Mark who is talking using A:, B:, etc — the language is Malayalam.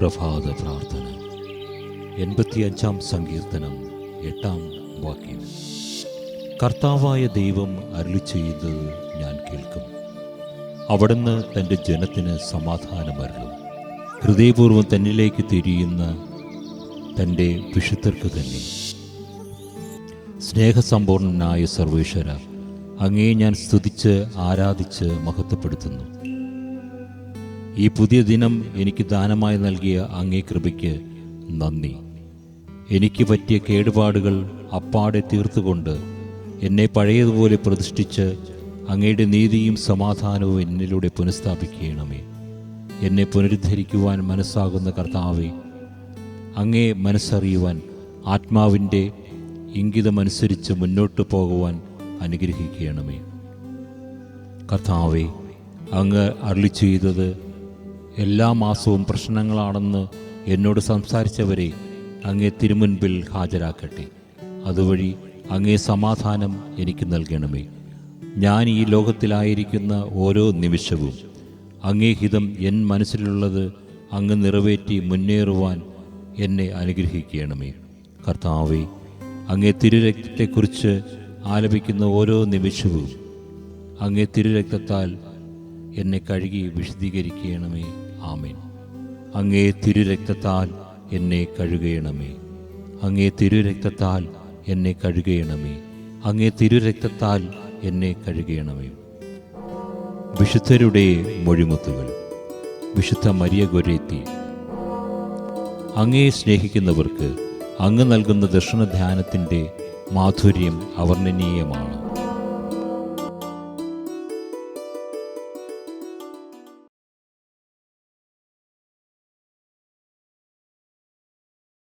A: പ്രഭാത പ്രാർത്ഥന. എൺപത്തിയഞ്ചാം സങ്കീർത്തനം എട്ടാം വാക്യം. കർത്താവായ ദൈവം അരുളി ചെയ്യുന്നത് ഞാൻ കേൾക്കും. അവിടുന്ന് തന്റെ ജനത്തിന് സമാധാനമരുളും. ഹൃദയപൂർവം തന്നിലേക്ക് തിരിയുന്ന തന്റെ വിശുദ്ധർക്ക് തന്നെ. സ്നേഹസമ്പൂർണനായ സർവേശ്വര അങ്ങേ ഞാൻ സ്തുതിച്ച് ആരാധിച്ച് മഹത്വപ്പെടുത്തുന്നു. ഈ പുതിയ ദിനം എനിക്ക് ദാനമായി നൽകിയ അങ്ങേ കൃപയ്ക്ക് നന്ദി. എനിക്ക് പറ്റിയ കേടുപാടുകൾ അപ്പാടെ തീർത്തുകൊണ്ട് എന്നെ പഴയതുപോലെ പ്രതിഷ്ഠിച്ച് അങ്ങയുടെ നീതിയും സമാധാനവും എന്നിലൂടെ പുനഃസ്ഥാപിക്കണമേ. എന്നെ പുനരുദ്ധരിക്കുവാൻ മനസ്സാകുന്ന കർത്താവെ അങ്ങേ മനസ്സറിയുവാൻ ആത്മാവിന്റെ ഇംഗിതമനുസരിച്ച് മുന്നോട്ട് പോകുവാൻ അനുഗ്രഹിക്കണമേ. കർത്താവെ അങ്ങ് അരുളി ചെയ്തത് എല്ലാ മാസവും പ്രശ്നങ്ങളാണെന്ന് എന്നോട് സംസാരിച്ചവരെ അങ്ങേ തിരുമുൻപിൽ ഹാജരാക്കട്ടെ. അതുവഴി അങ്ങേ സമാധാനം എനിക്ക് നൽകണമേ. ഞാൻ ഈ ലോകത്തിലായിരിക്കുന്ന ഓരോ നിമിഷവും അങ്ങേ ഹിതം എൻ മനസ്സിലുള്ളത് അങ്ങ് നിറവേറ്റി മുന്നേറുവാൻ എന്നെ അനുഗ്രഹിക്കണമേ. കർത്താവെ അങ്ങേ തിരുരക്തത്തെക്കുറിച്ച് ആലപിക്കുന്ന ഓരോ നിമിഷവും അങ്ങേ തിരുരക്തത്താൽ എന്നെ കഴുകി വിശദീകരിക്കണമേ ആമേൻ. അങ്ങേ തിരുരക്തത്താൽ എന്നെ കഴുകണമേ. അങ്ങേ തിരുരക്തത്താൽ എന്നെ കഴുകണമേ. അങ്ങേ തിരുരക്തത്താൽ എന്നെ കഴുകണമേ. വിശുദ്ധരുടെ മൊഴിമുത്തുകൾ. വിശുദ്ധ മരിയ ഗൊരേത്തി. അങ്ങയെ സ്നേഹിക്കുന്നവർക്ക് അങ്ങ് നൽകുന്ന ദർശനധ്യാനത്തിന്റെ മാധുര്യം അവർണനീയമാണ്.